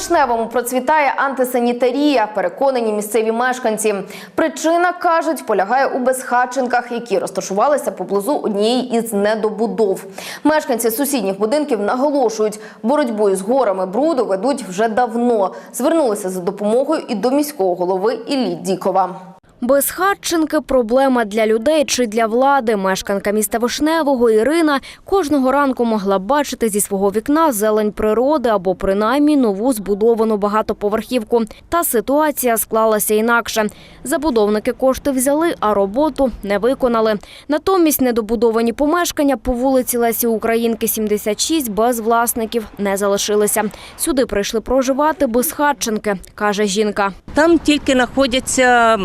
Вишневому процвітає антисанітарія, переконані місцеві мешканці. Причина кажуть, полягає у безхатченках, які розташувалися поблизу однієї із недобудов. Мешканці сусідніх будинків наголошують, боротьбу з горами бруду ведуть вже давно. Звернулися за допомогою і до міського голови Іллі Дікова. Безхатченки – проблема для людей чи для влади. Мешканка міста Вишневого Ірина кожного ранку могла бачити зі свого вікна зелень природи або принаймні нову збудовану багатоповерхівку. Та ситуація склалася інакше. Забудовники кошти взяли, а роботу не виконали. Натомість недобудовані помешкання по вулиці Лесі Українки, 76, без власників не залишилися. Сюди прийшли проживати безхатченки, каже жінка. Там тільки знаходяться.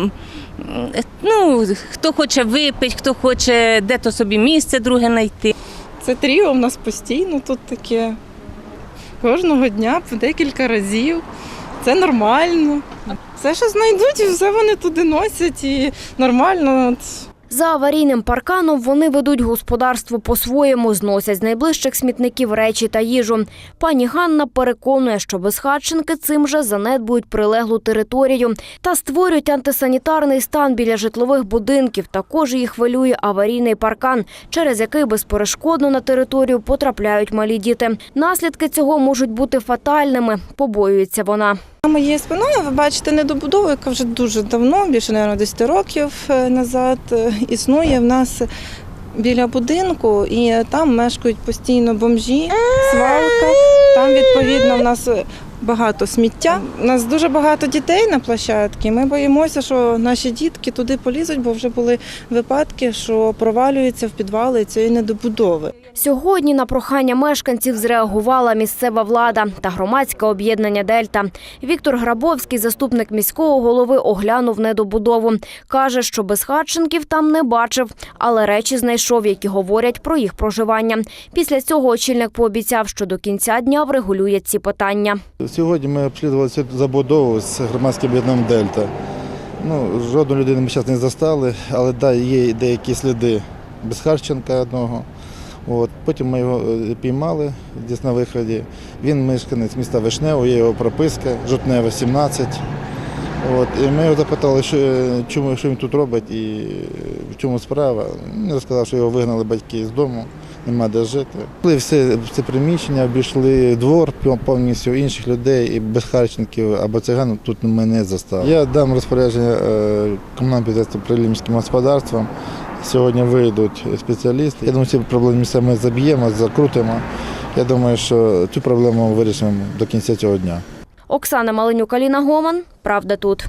М, Ну, хто хоче випити, хто хоче де-то собі місце друге знайти. Це тріо в нас постійно тут таке. Кожного дня по декілька разів. Це нормально. Все, що знайдуть, все вони туди носять і нормально. От За аварійним парканом вони ведуть господарство по-своєму, зносять з найближчих смітників речі та їжу. Пані Ганна переконує, що безхатченки цим же занедбують прилеглу територію та створюють антисанітарний стан біля житлових будинків. Також їх хвилює аварійний паркан, через який безперешкодно на територію потрапляють малі діти. Наслідки цього можуть бути фатальними, побоюється вона. Моєю спиною ви бачите недобудову, яка вже дуже давно, більше мабуть, 10 років е, назад, е, існує в нас біля будинку, і там мешкають постійно бомжі, свалка. Там відповідно в нас багато сміття. У нас дуже багато дітей на площадці. Ми боїмося, що наші дітки туди полізуть, бо вже були випадки, що провалюються в підвали цієї недобудови. Сьогодні на прохання мешканців зреагувала місцева влада та громадське об'єднання Дельта. Віктор Грабовський, заступник міського голови, оглянув недобудову. Каже, що безхатченків там не бачив, але речі знайшов, які говорять про їх проживання. Після цього очільник пообіцяв, що до кінця дня врегулює ці питання. Сьогодні ми обслідували цю забудову з громадським об'єднанням Дельта. Ну, жодну людину ми зараз не застали, але да, є деякі сліди безхарченка одного. От. Потім ми його е, піймали десь на виході. Він мешканець міста Вишнево, є його прописка, Жовтнева, 17. От. І ми його запитали, що, е, чому, що він тут робить і е, в чому справа. Він розказав, що його вигнали батьки з дому, нема де жити. Все це приміщення, обійшли двор повністю інших людей і безхарченків або циган тут ми не застали. Я дам розпорядження е, комунальному підприємству прилімським господарствам. Сьогодні вийдуть спеціалісти. Я думаю, ці проблеми ми заб'ємо, закрутимо. Я думаю, що цю проблему вирішимо до кінця цього дня. Оксана Маленюк, Аліна Гоман. Правда тут.